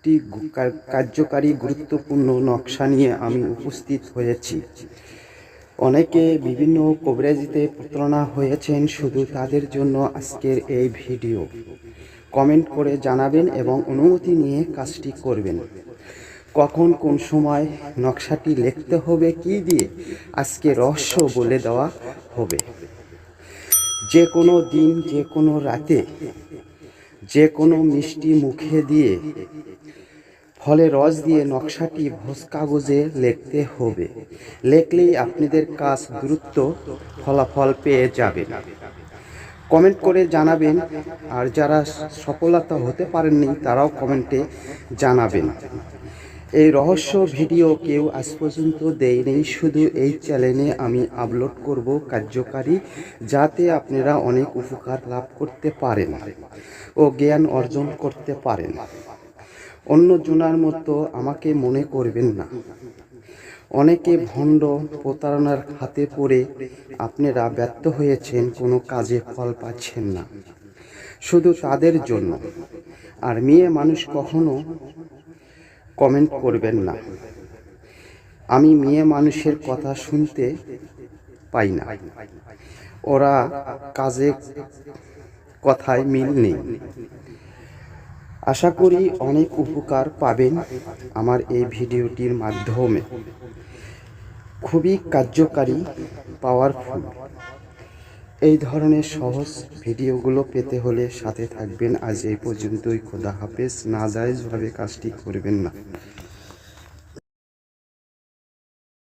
একটি কার্যকারী গুরুত্বপূর্ণ নকশা নিয়ে আমি উপস্থিত হয়েছি। অনেকে বিভিন্ন কভারেজিতে প্রতারণা হয়েছেন শুধু তাদের জন্য আজকের এই ভিডিও। কমেন্ট করে জানাবেন এবং অনুমতি নিয়ে কাজটি করবেন। কখন কোন সময় নকশাটি লিখতে হবে, কি দিয়ে আজকে রহস্য বলে দেওয়া হবে। যে কোনো দিন যে কোনো রাতে যে কোনো মিষ্টি মুখে দিয়ে ফলে রস দিয়ে নকশাটি ভোজ কাগজে লিখতে হবে। লেখলেই আপনাদের কাজ দ্রুত ফলাফল পেয়ে যাবেন। কমেন্ট করে জানাবেন, আর যারা সফলতা হতে পারেননি তারাও কমেন্টে জানাবেন। এই রহস্য ভিডিও কেউ আজ পর্যন্ত দেয়নি, শুধু এই চ্যানেলে আমি আপলোড করব কার্যকারী, যাতে আপনারা অনেক উপকার লাভ করতে পারেন ও জ্ঞান অর্জন করতে পারেন। অন্য জনার মতো আমাকে মনে করবেন না। অনেকে ভণ্ড প্রতারণার হাতে পড়ে আপনারা ব্যর্থ হয়েছেন, কোনো কাজে ফল পাচ্ছেন না। শুধু তাদের জন্য। আর মেয়ে মানুষ কখনো কমেন্ট করবেন না। আমি মেয়ে মানুষের কথা শুনতে পাই না। ওরা কাজে কথায় মিল নেই। আশা করি অনেক উপকার পাবেন আমার এই ভিডিওটির মাধ্যমে। খুবই কার্যকারী পাওয়ারফুল এই ধরনের সহজ ভিডিওগুলো পেতে হলে সাথে থাকবেন। আজ এই পর্যন্তই। খোদা হাফেজ। নাজায়জভাবে কাজটি করবেন না।